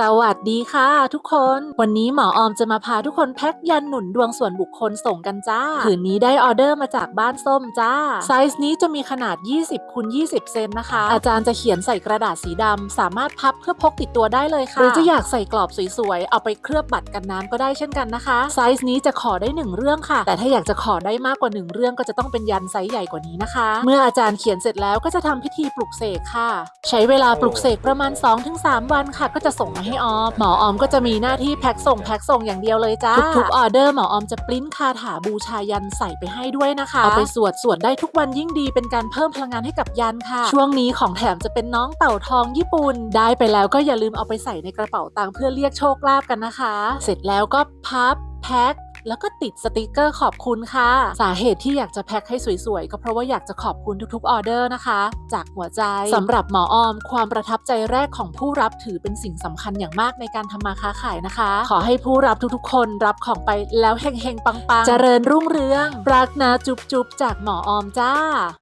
สวัสดีค่ะทุกคน วันนี้หมอออมจะมาพาทุกคนแพ็คยันหนุนดวงส่วนบุคคลส่งกันจ้า ผืนนี้ได้ออเดอร์มาจากบ้านส้มจ้า ไซส์นี้จะมีขนาด 20คูณ20 เซนนะคะ อาจารย์จะเขียนใส่กระดาษสีดำสามารถพับเพื่อพกติดตัวได้เลยค่ะ หรือจะอยากใส่กรอบสวยๆ เอาไปเคลือบบัตรกันน้ำก็ได้เช่นกันนะคะ ไซส์นี้จะขอได้หนึ่งเรื่องค่ะ แต่ถ้าอยากจะขอได้มากกว่าหนึ่งเรื่องก็จะต้องเป็นยันไซส์ใหญ่กว่านี้นะคะ เมื่ออาจารย์เขียนเสร็จแล้วก็จะทำพิธีปลุกเสกค่ะ ใช้เวลาปลุกเสกประมาณ 2-3 วันค่ะ ก็จะส่งมาให้ออม หมอออมก็จะมีหน้าที่แพ็คส่งแพ็คส่งอย่างเดียวเลยจ้า ทุกๆออเดอร์หมอออมจะปริ้นคาถาบูชายันใส่ไปให้ด้วยนะคะ เอาไปสวดสวดได้ทุกวันยิ่งดีเป็นการเพิ่มพลังงานให้กับยันค่ะ ช่วงนี้ของแถมจะเป็นน้องเต่าทองญี่ปุ่น ได้ไปแล้วก็อย่าลืมเอาไปใส่ในกระเป๋าตังค์เพื่อเรียกโชคลาภกันนะคะ เสร็จแล้วก็พับแพ็ค แล้วก็ติดสติกเกอร์ขอบคุณค่ะ สาเหตุที่อยากจะแพ็คให้สวยๆ ก็เพราะว่าอยากจะขอบคุณทุกๆออเดอร์นะคะ จากหัวใจสำหรับหมอออม ความประทับใจแรกของผู้รับถือเป็นสิ่งสำคัญอย่างมากในการทำมาค้าขายนะคะ ขอให้ผู้รับทุกๆ คนรับของไปแล้วเฮงๆปังๆเจริญรุ่งเรืองรักนะจุ๊บๆจากหมอออมจ้า